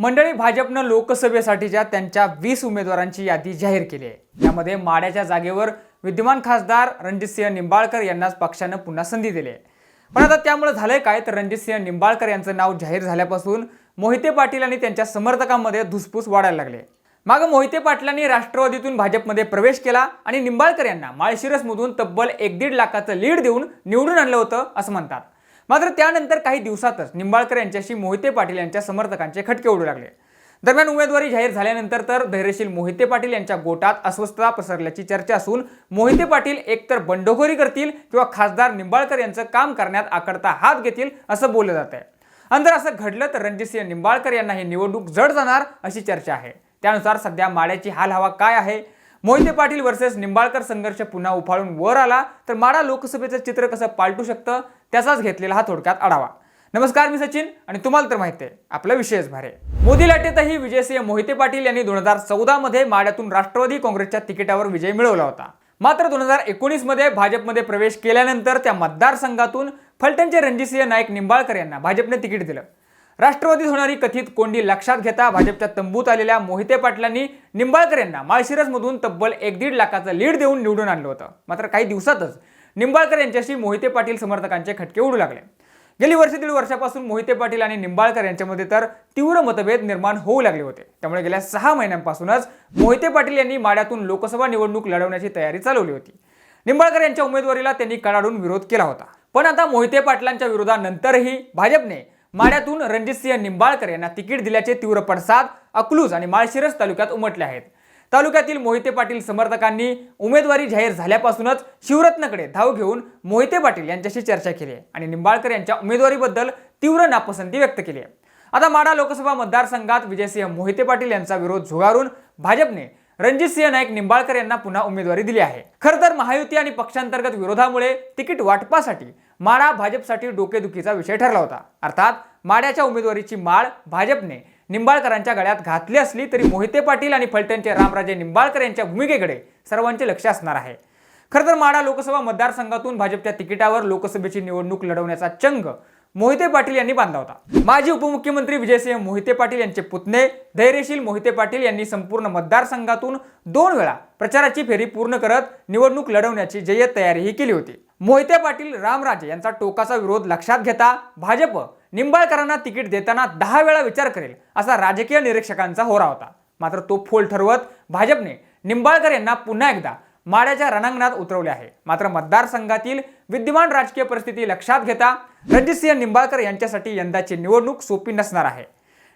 मंडळी भाजपनं लोकसभेसाठीच्या त्यांच्या वीस उमेदवारांची यादी जाहीर केली आहे. यामध्ये माड्याच्या जागेवर विद्यमान खासदार रणजितसिंह निंबाळकर यांनाच पक्षानं पुन्हा संधी दिली आहे. पण आता त्यामुळे झालंय काय? तर रणजितसिंह निंबाळकर यांचं नाव जाहीर झाल्यापासून मोहिते पाटील आणि त्यांच्या समर्थकांमध्ये धुसफूस वाढायला लागले. मागं मोहिते पाटलांनी राष्ट्रवादीतून भाजपमध्ये प्रवेश केला आणि निंबाळकर यांना माळशिरसमधून तब्बल एक दीड लाखाचं लीड देऊन निवडून आणलं होतं असं म्हणतात. मात्र त्यानंतर काही दिवसातच निंबाळकर यांच्याशी मोहिते पाटील यांच्या समर्थकांचे खटके उडू लागले. दरम्यान उमेदवारी जाहीर झाल्यानंतर तर धैर्यशील मोहिते पाटील यांच्या गोटात अस्वस्थता पसरल्याची चर्चा असून मोहिते पाटील एकतर बंडखोरी करतील किंवा खासदार निंबाळकर यांचं काम करण्यात आकडता हात घेतील असं बोललं जात आहे अंदर असं घडलं तर रणजितसिंह निंबाळकर यांना ही निवडणूक जड जाणार अशी चर्चा आहे. त्यानुसार सध्या माड्याची हाल हवा काय आहे? मोहिते पाटील वर्सेस निंबाळकर संघर्ष पुन्हा उफाळून वर आला तर माडा लोकसभेचं चित्र कसं पालटू शकतं? त्याचाच घेतलेला हा थोडक्यात आढावा. नमस्कार मी सचिन आणि तुम्हाला तर माहिती आहे आपला विषयच भारे मोदी लाटेतही विजयसिंह मोहिते पाटील यांनी दोन हजार चौदा मध्ये माड्यातून राष्ट्रवादी काँग्रेसच्या तिकिटावर विजय मिळवला होता. मात्र दोन हजार एकोणीसमध्ये भाजपमध्ये प्रवेश केल्यानंतर त्या मतदारसंघातून फलटणचे रणजितसिंह नाईक निंबाळकर यांना भाजपने तिकीट दिलं. राष्ट्रवादीत होणारी कथित कोंडी लक्षात घेता भाजपच्या तंबूत आलेल्या मोहिते पाटलांनी निंबाळकर यांना माळशिरसमधून तब्बल एक दीड लाखाचं लीड देऊन निवडून आणलं होतं. मात्र काही दिवसातच निंबाळकर यांच्याशी मोहिते पाटील समर्थकांचे खटके उडू लागले. गेली वर्ष दीड वर्षापासून मोहिते पाटील आणि निंबाळकर यांच्यामध्ये तर तीव्र मतभेद निर्माण होऊ लागले होते. त्यामुळे गेल्या सहा महिन्यांपासूनच मोहिते पाटील यांनी माड्यातून लोकसभा निवडणूक लढवण्याची तयारी चालवली होती. निंबाळकर यांच्या उमेदवारीला त्यांनी कडाडून विरोध केला होता. पण आता मोहिते पाटलांच्या विरोधानंतरही भाजपने माड्यातून रणजितसिंह निंबाळकर यांना तिकीट दिल्याचे तीव्र पडसाद अकलूज आणि माळशिरस तालुक्यात उमटले आहेत. तालुक्यातील मोहिते पाटील समर्थकांनी उमेदवारी जाहीर झाल्यापासूनच शिवरत्नकडे धाव घेऊन मोहिते पाटील यांच्याशी चर्चा केली आहे आणि निंबाळकर यांच्या उमेदवारीबद्दल तीव्र नापसंती व्यक्त केली आहे. आता माडा लोकसभा मतदारसंघात विजयसिंह मोहिते पाटील यांचा विरोध झुगारून भाजपने रणजितसिंह नाईक निंबाळकर यांना पुन्हा उमेदवारी दिली आहे. खरं तर महायुती आणि पक्षांतर्गत विरोधामुळे तिकीट वाटपासाठी माडा भाजपसाठी डोकेदुखीचा विषय ठरला होता. अर्थात माड्याच्या उमेदवारीची माळ भाजपने निंबाळकरांच्या गळ्यात घातली असली तरी मोहिते पाटील आणि फलटणचे रामराजे निंबाळकर यांच्या भूमिकेकडे सर्वांचे लक्ष असणार आहे. खरं तर माडा लोकसभा मतदारसंघातून भाजपच्या तिकिटावर लोकसभेची निवडणूक लढवण्याचा चंग मोहिते पाटील यांनी बांधला होता. माजी उपमुख्यमंत्री विजयसिंह मोहिते पाटील यांचे पुतणे धैर्यशील मोहिते पाटील यांनी संपूर्ण मतदारसंघातून दोन वेळा प्रचाराची फेरी पूर्ण करत निवडणूक लढवण्याची जय्यत तयारीही केली होती. मोहिते पाटील रामराजे यांचा टोकाचा विरोध लक्षात घेता भाजप निंबाळकरांना तिकीट देताना दहा वेळा विचार करेल असा राजकीय निरीक्षकांचा होरा होता. मात्र तो फोल ठरवत भाजपने निंबाळकर यांना पुन्हा एकदा माड्याच्या रणांगणात उतरवले आहे. मात्र मतदारसंघातील विद्यमान राजकीय परिस्थिती लक्षात घेता रणजितसिंह निंबाळकर यांच्यासाठी यंदाची निवडणूक सोपी नसणार आहे.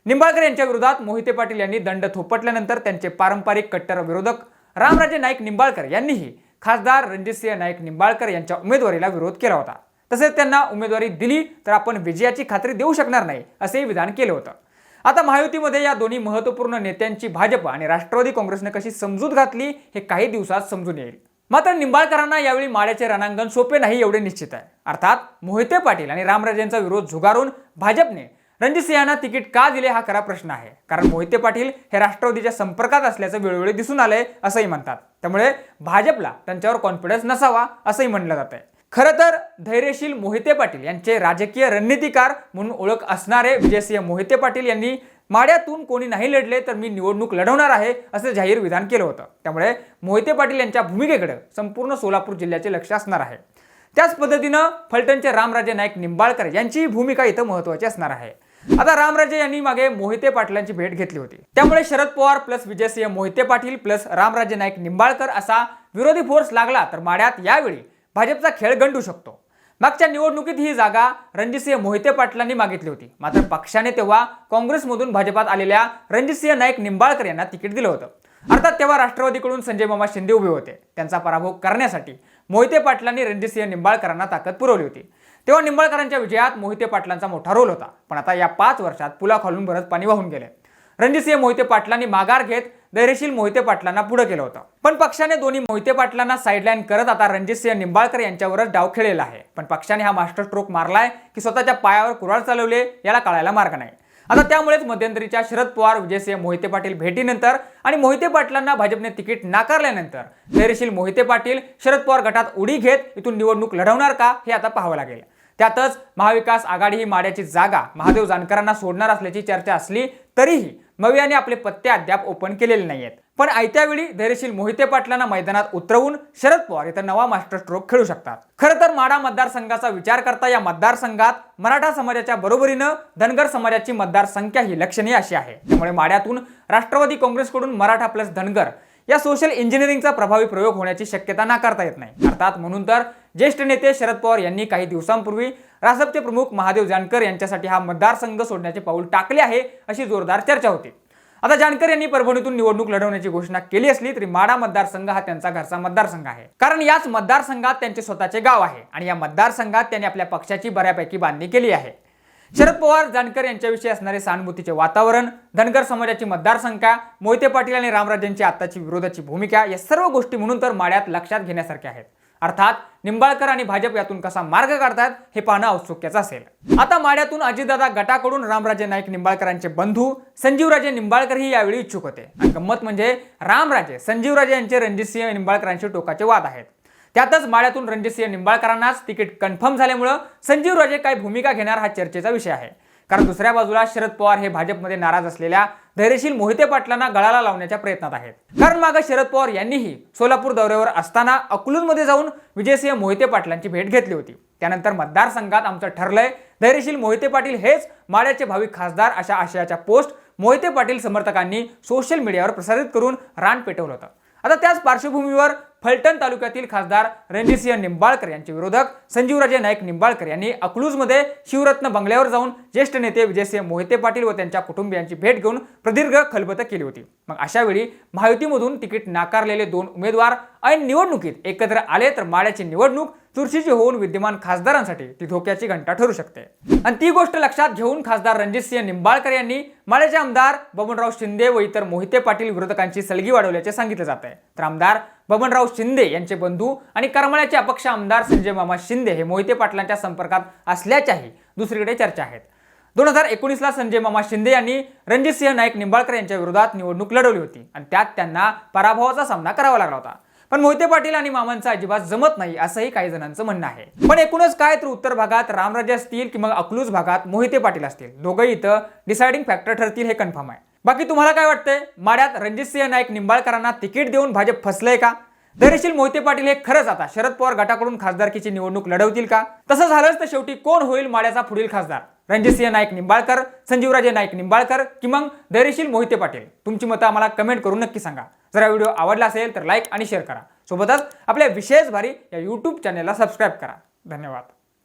निंबाळकर यांच्या विरोधात मोहिते पाटील यांनी दंड थोपटल्यानंतर त्यांचे पारंपरिक कट्टर विरोधक रामराजे नाईक निंबाळकर यांनीही खासदार रणजितसिंह नाईक निंबाळकर यांच्या उमेदवारीला विरोध केला होता. तसेच त्यांना उमेदवारी दिली तर आपण विजयाची खात्री देऊ शकणार नाही असेही विधान केलं होतं. आता महायुतीमध्ये या दोन्ही महत्त्वपूर्ण नेत्यांची भाजप आणि राष्ट्रवादी काँग्रेसने कशी समजूत घातली हे काही दिवसात समजून येईल. मात्र निंबाळकरांना यावेळी माळ्याचे रणांगण सोपे नाही एवढे निश्चित आहे. अर्थात मोहिते पाटील आणि रामराजेंचा विरोध झुगारून भाजपने रणजितसिंहांना तिकीट का दिले हा खरा प्रश्न आहे. कारण मोहिते पाटील हे राष्ट्रवादीच्या संपर्कात असल्याचं वेळोवेळी दिसून आलंय असंही म्हणतात. त्यामुळे भाजपला त्यांच्यावर कॉन्फिडन्स नसावा असंही म्हटलं जात आहे खरं तर धैर्यशील मोहिते पाटील यांचे राजकीय रणनीतिकार म्हणून ओळख असणारे विजयसिंह मोहिते पाटील यांनी माड्यातून कोणी नाही लढले तर मी निवडणूक लढवणार आहे असं जाहीर विधान केलं होतं. त्यामुळे मोहिते पाटील यांच्या भूमिकेकडे संपूर्ण सोलापूर जिल्ह्याचे लक्ष असणार आहे. त्याच पद्धतीनं फलटणचे रामराजे नाईक निंबाळकर यांची भूमिका इथं महत्वाची असणार आहे. आता रामराजे यांनी मागे मोहिते पाटलांची भेट घेतली होती. त्यामुळे शरद पवार प्लस विजयसिंह मोहिते पाटील प्लस रामराजे नाईक निंबाळकर असा विरोधी फोर्स लागला तर माड्यात यावेळी भाजपचा खेळ गंडू शकतो. मागच्या निवडणुकीत ही जागा रणजितसिंह मोहिते पाटलांनी मागितली होती. मात्र पक्षाने तेव्हा काँग्रेसमधून भाजपात आलेल्या रणजितसिंह नाईक निंबाळकर यांना तिकीट दिलं होतं. अर्थात तेव्हा राष्ट्रवादीकडून संजय मामा शिंदे उभे होते. त्यांचा पराभव करण्यासाठी मोहिते पाटलांनी रणजितसिंह निंबाळकरांना ताकद पुरवली होती. तेव्हा निंबाळकरांच्या विजयात मोहिते पाटलांचा मोठा रोल होता. पण आता या पाच वर्षात पुला खालून बरंच पाणी वाहून गेले. रणजितसिंह मोहिते पाटलांनी माघार घेत धैर्यशील मोहिते पाटलांना पुढे केलं होतं. पण पक्षाने दोन्ही मोहिते पाटलांना साईडलाईन करत आता रणजितसिंह निंबाळकर यांच्यावरच डाव खेळलेला आहे. पण पक्षाने हा मास्टर स्ट्रोक मारलाय की स्वतःच्या पायावर कुराळ चालवले याला कळायला मार्ग नाही. आता त्यामुळेच मध्यंतरीच्या शरद पवार विजयसिंह मोहिते पाटील भेटीनंतर आणि मोहिते पाटलांना भाजपने तिकीट नाकारल्यानंतर धैर्यशील मोहिते पाटील शरद पवार गटात उडी घेत इथून निवडणूक लढवणार का हे आता पाहावं लागेल. त्यातच महाविकास आघाडी ही माड्याची जागा महादेव जानकरांना सोडणार असल्याची चर्चा असली तरीही मवियाने आपले पत्ते अद्याप ओपन केलेले नाहीयेत. पण आयत्या वेळी धैर्यशील मोहिते पाटलांना मैदानात उतरवून शरद पवार इथं नवा मास्टर स्ट्रोक खेळू शकतात. खरं तर माडा मतदारसंघाचा विचार करता या मतदारसंघात मराठा समाजाच्या बरोबरीनं धनगर समाजाची मतदारसंख्या ही लक्षणीय अशी आहे. त्यामुळे माड्यातून राष्ट्रवादी काँग्रेसकडून मराठा प्लस धनगर या सोशल इंजिनिअरिंगचा प्रभावी प्रयोग होण्याची शक्यता नाकारता येत नाही. अर्थात म्हणून तर ज्येष्ठ नेते शरद पवार यांनी काही दिवसांपूर्वी रासपचे प्रमुख महादेव जानकर यांच्यासाठी हा मतदारसंघ सोडण्याचे पाऊल टाकले आहे अशी जोरदार चर्चा होती. आता जानकर यांनी परभणीतून निवडणूक लढवण्याची घोषणा केली असली तरी माडा मतदारसंघ हा त्यांचा घरचा मतदारसंघ आहे. कारण याच मतदारसंघात त्यांचे स्वतःचे गाव आहे आणि या मतदारसंघात त्यांनी आपल्या पक्षाची बऱ्यापैकी बांधणी केली आहे. शरद पवार जानकर यांच्याविषयी असणारे सहानुभूतीचे वातावरण धनगर समाजाची मतदारसंख्या मोहिते पाटील आणि रामराजेंची आताची विरोधाची भूमिका या सर्व गोष्टी म्हणून तर माड्यात लक्षात घेण्यासारख्या आहेत. अर्थात निंबाळकर आणि भाजप यातून कसा मार्ग काढतात हे पाहणं औत्सुक्याचं असेल. आता माड्यातून अजितदादा गटाकडून रामराजे नाईक निंबाळकरांचे बंधू संजीवराजे निंबाळकरही यावेळी इच्छुक होते. आणि गंमत म्हणजे रामराजे संजीवराजे यांचे रणजितसिंह निंबाळकरांशी टोकाचे वाद आहेत. त्यातच माळ्यातून रणजितसिंह निंबाळकरांनाच तिकीट कन्फर्म झाल्यामुळं संजीवराजे काय भूमिका घेणार हा चर्चेचा विषय आहे. कारण दुसऱ्या बाजूला शरद पवार हे भाजपमध्ये नाराज असलेल्या धैर्यशील मोहिते पाटलांना गळाला लावण्याच्या प्रयत्नात आहेत. कारण मागे शरद पवार यांनीही सोलापूर दौऱ्यावर असताना अकलूजमध्ये जाऊन विजयसिंह मोहिते पाटलांची भेट घेतली होती. त्यानंतर मतदारसंघात आमचं ठरलंय धैर्यशील मोहिते पाटील हेच माड्याचे भावी खासदार अशा आशयाच्या पोस्ट मोहिते पाटील समर्थकांनी सोशल मीडियावर प्रसारित करून रान पेटवलं होतं. आता त्याच पार्श्वभूमीवर फलटण तालुक्यातील खासदार रणजितसिंह निंबाळकर यांचे विरोधक संजीवराजे नाईक निंबाळकर यांनी अकलूजमध्ये शिवरत्न बंगल्यावर जाऊन ज्येष्ठ नेते विजयसिंह मोहिते पाटील व त्यांच्या कुटुंबियांची भेट घेऊन प्रदीर्घ खलबत केली होती. मग अशा वेळी महायुतीमधून तिकीट नाकारलेले दोन उमेदवार ऐन निवडणुकीत एकत्र आले तर माळ्याची निवडणूक चुरशीची होऊन विद्यमान खासदारांसाठी ती धोक्याची घंटा ठरू शकते. आणि ती गोष्ट लक्षात घेऊन खासदार रणजितसिंह निंबाळकर यांनी माळ्याचे आमदार बबनराव शिंदे व इतर मोहिते पाटील विरोधकांची सलगी वाढवल्याचे सांगितले जात आहे. तर आमदार बबनराव शिंदे यांचे बंधू आणि करमाळ्याचे अपक्ष आमदार संजय मामा शिंदे हे मोहिते पाटलांच्या संपर्कात असल्याच्याही दुसरीकडे चर्चा आहेत. दोन हजार एकोणीसला संजय मामा शिंदे यांनी रणजितसिंह नाईक निंबाळकर यांच्या विरोधात निवडणूक लढवली होती आणि त्यात त्यांना पराभवाचा सामना करावा लागला होता. पण मोहिते पाटील आणि मामांचा अजिबात जमत नाही असंही काही जणांचं म्हणणं आहे. पण एकूणच काय तर उत्तर भागात रामराजे असतील किंवा मग अकलूज भागात मोहिते पाटील असतील दोघंही इथं डिसाइडिंग फॅक्टर ठरतील हे कन्फर्म आहे. बाकी तुम्हाला काय वाटतंय? माड्यात रणजितसिंह नाईक निंबाळकरांना तिकीट देऊन भाजप फसलंय का? धैर्यशील मोहिते पाटील हे खरंच आता शरद पवार गटाकडून खासदारकीची निवडणूक लढवतील का? तसं झालंच तर शेवटी कोण होईल माड्याचा पुढील खासदार? रणजितसिंह नाईक निंबाळकर संजीवराजे नाईक निंबाळकर की मग धैर्यशील मोहिते पाटील. तुमची मतं आम्हाला कमेंट करून नक्की सांगा. जर हा व्हिडिओ आवडला असेल तर लाईक आणि शेअर करा. सोबतच आपल्या विशेष भारी या यूट्यूब चॅनेलला सबस्क्राईब करा. धन्यवाद.